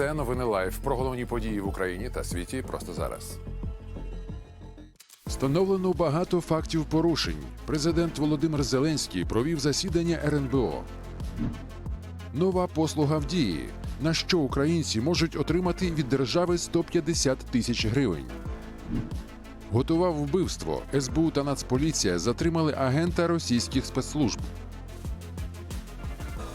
Це новини лайв про головні події в Україні та світі просто зараз. Встановлено багато фактів порушень. Президент Володимир Зеленський провів засідання РНБО. Нова послуга в дії. На що українці можуть отримати від держави 150 тисяч гривень. Готував вбивство. СБУ та Нацполіція затримали агента російських спецслужб.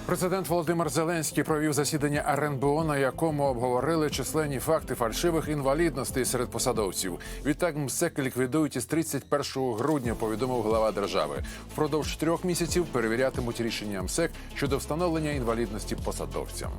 Президент Володимир Зеленський провів засідання РНБО, на якому обговорили численні факти фальшивих інвалідностей серед посадовців. Відтак МСЕК ліквідують із 31 грудня. Повідомив глава держави. Впродовж трьох місяців перевірятимуть рішення МСЕК щодо встановлення інвалідності посадовцям.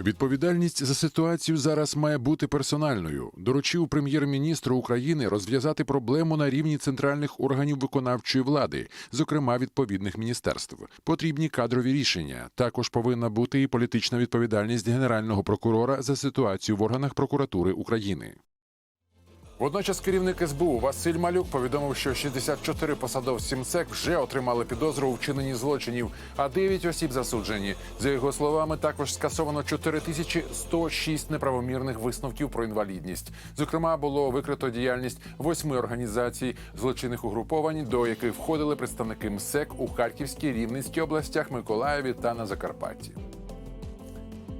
Відповідальність за ситуацію зараз має бути персональною. Доручив прем'єр-міністру України розв'язати проблему на рівні центральних органів виконавчої влади, зокрема відповідних міністерств. Потрібні кадрові рішення. Також повинна бути і політична відповідальність генерального прокурора за ситуацію в органах прокуратури України. Водночас керівник СБУ Василь Малюк повідомив, що 64 посадовці МСЕК вже отримали підозру у вчиненні злочинів, а 9 осіб засуджені. За його словами, також скасовано 4106 неправомірних висновків про інвалідність. Зокрема, було викрито діяльність восьми організацій злочинних угруповань, до яких входили представники МСЕК у Харківській, Рівненській областях, Миколаєві та на Закарпатті.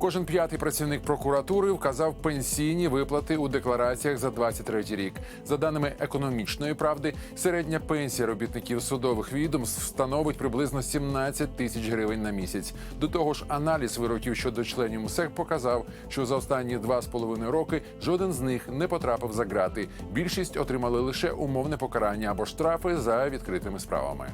Кожен п'ятий працівник прокуратури вказав пенсійні виплати у деклараціях за 23 рік. За даними економічної правди, середня пенсія робітників судових відомств становить приблизно 17 тисяч гривень на місяць. До того ж, аналіз вироків щодо членів МСЕК показав, що за останні два з половиною роки жоден з них не потрапив за ґрати. Більшість отримали лише умовне покарання або штрафи за відкритими справами.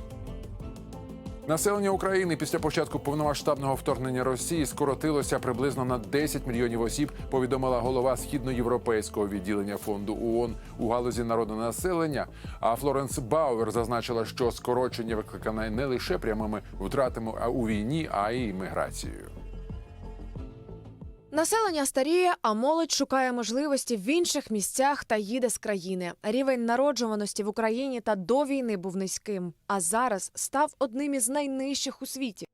Населення України після початку повномасштабного вторгнення Росії скоротилося приблизно на 10 мільйонів осіб. Повідомила голова східноєвропейського відділення фонду ООН у галузі народного населення. А Флоренс Бауер зазначила, що скорочення викликане не лише прямими втратами у війні, а й міграцією. Населення старіє, а молодь шукає можливості в інших місцях та їде з країни. Рівень народжуваності в Україні та до війни був низьким, а зараз став одним із найнижчих у світі.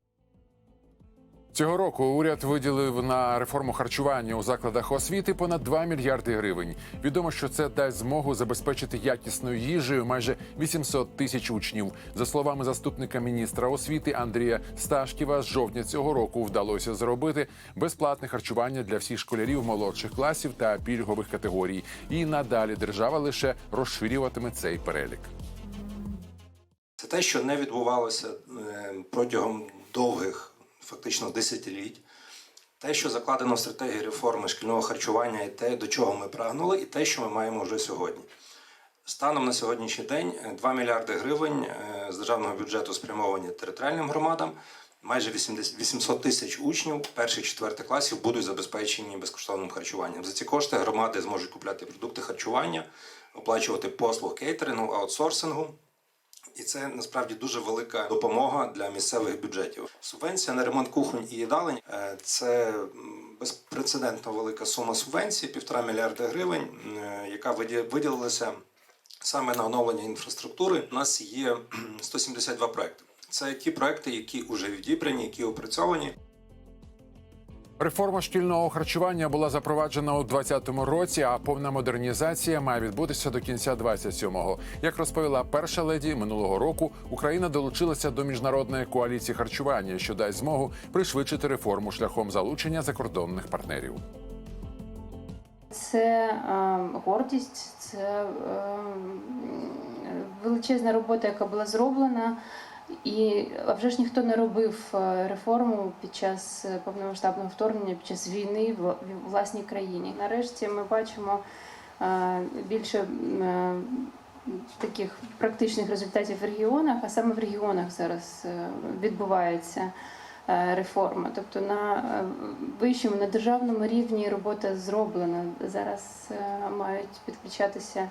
Цього року уряд виділив на реформу харчування у закладах освіти понад 2 мільярди гривень. Відомо, що це дасть змогу забезпечити якісною їжею майже 800 тисяч учнів. За словами заступника міністра освіти Андрія Сташківа, з жовтня цього року вдалося зробити безплатне харчування для всіх школярів молодших класів та пільгових категорій. І надалі держава лише розширюватиме цей перелік. Це те, що не відбувалося е, протягом довгих, фактично десятиліть. Те, що закладено в стратегії реформи шкільного харчування, і те, до чого ми прагнули, і те, що ми маємо вже сьогодні. Станом на сьогоднішній день е, 2 мільярди гривень е, з державного бюджету спрямовані територіальним громадам. Майже 800 тисяч учнів перших четвертих класів будуть забезпечені безкоштовним харчуванням. За ці кошти громади зможуть купляти продукти харчування, оплачувати послуг кейтерингу, аутсорсингу. І це насправді дуже велика допомога для місцевих бюджетів. Субвенція на ремонт кухонь і їдалень е, це безпрецедентно велика сума субвенції, півтора мільярда гривень, е, яка виділилася саме на оновлення інфраструктури. У нас є кхм, 172 проекти. Це ті проекти, які вже відібрані, які опрацьовані. Реформа шкільного харчування була запроваджена у 2020 році, а повна модернізація має відбутися до кінця 27-го. Як розповіла перша леді минулого року, Україна долучилася до міжнародної коаліції харчування, що дасть змогу пришвидшити реформу шляхом залучення закордонних партнерів. Це е, гордість, це е, величезна робота, яка була зроблена. І а вже ж ніхто не робив е, реформу під час е, повномасштабного вторгнення, під час війни в власній країні. Нарешті ми бачимо е, більше таких практичних результатів в регіонах, а саме в регіонах зараз відбувається реформа. Тобто на е, вищому, на державному рівні робота зроблена. Зараз е, мають підключатися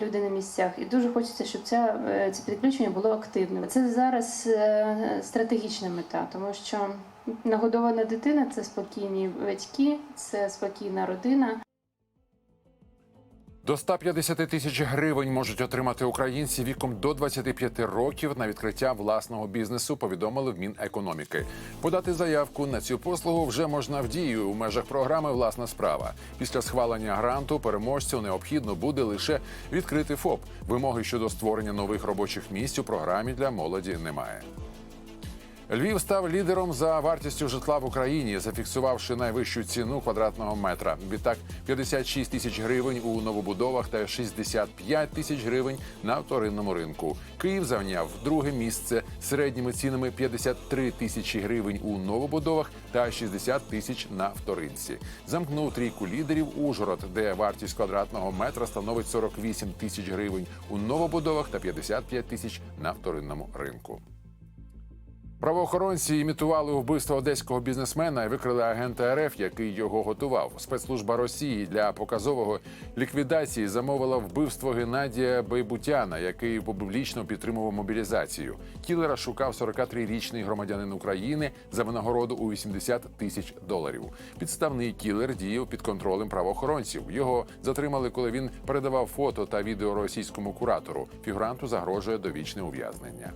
люди на місцях. І дуже хочеться, щоб ця, е, це підключення було активним. Це зараз е, стратегічна мета, тому що нагодована дитина це спокійні батьки, це спокійна родина. До 150 тисяч гривень можуть отримати українці віком до 25 років на відкриття власного бізнесу. Повідомили в Мінекономіки. Подати заявку на цю послугу вже можна в дію у межах програми Власна справа. Після схвалення гранту переможцю необхідно буде лише відкрити ФОП. Вимоги щодо створення нових робочих місць у програмі для молоді немає. Львів став лідером за вартістю житла в Україні, зафіксувавши найвищу ціну квадратного метра. Відтак 56 тисяч гривень у новобудовах та 65 тисяч гривень на вторинному ринку. Київ зайняв друге місце середніми цінами 53 тисячі гривень у новобудовах та 60 тисяч на вторинці. Замкнув трійку лідерів Ужгород, де вартість квадратного метра становить 48 тисяч гривень у новобудовах та 55 тисяч на вторинному ринку. Правоохоронці імітували вбивство одеського бізнесмена і викрили агента РФ, який його готував. Спецслужба Росії для показового ліквідації замовила вбивство Геннадія Байбутяна, який публічно підтримував мобілізацію. Кілера шукав 43-річний громадянин України за винагороду у 80 тисяч доларів. Підставний кілер діяв під контролем правоохоронців. Його затримали, коли він передавав фото та відео російському куратору. Фігуранту загрожує довічне ув'язнення.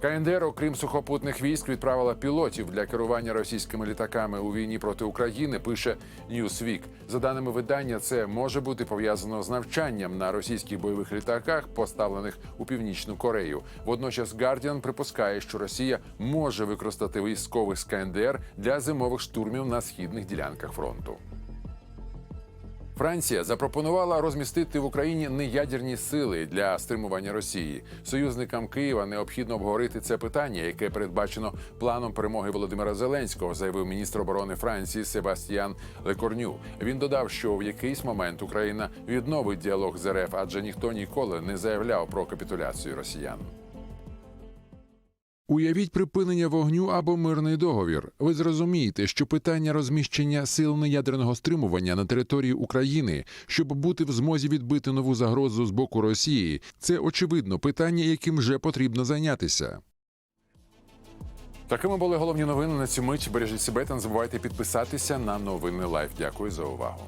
КНДР, окрім сухопутних військ, відправила пілотів для керування російськими літаками у війні проти України. Пише Newsweek. За даними видання, це може бути пов'язано з навчанням на російських бойових літаках, поставлених у північну Корею. Водночас Guardian припускає, що Росія може використати військових з КНДР для зимових штурмів на східних ділянках фронту. Франція запропонувала розмістити в Україні неядерні сили для стримування Росії. Союзникам Києва необхідно обговорити це питання, яке передбачено планом перемоги Володимира Зеленського, заявив міністр оборони Франції Себастьян Лекорню. Він додав, що в якийсь момент Україна відновить діалог з РФ, адже ніхто ніколи не заявляв про капітуляцію росіян. Уявіть припинення вогню або мирний договір. Ви зрозумієте, що питання розміщення сил неядерного стримування на території України, щоб бути в змозі відбити нову загрозу з боку Росії, це очевидно питання, яким вже потрібно зайнятися. Такими були головні новини на цю мить. Бережіть себе та не забувайте підписатися на новини Лайф. Дякую за увагу.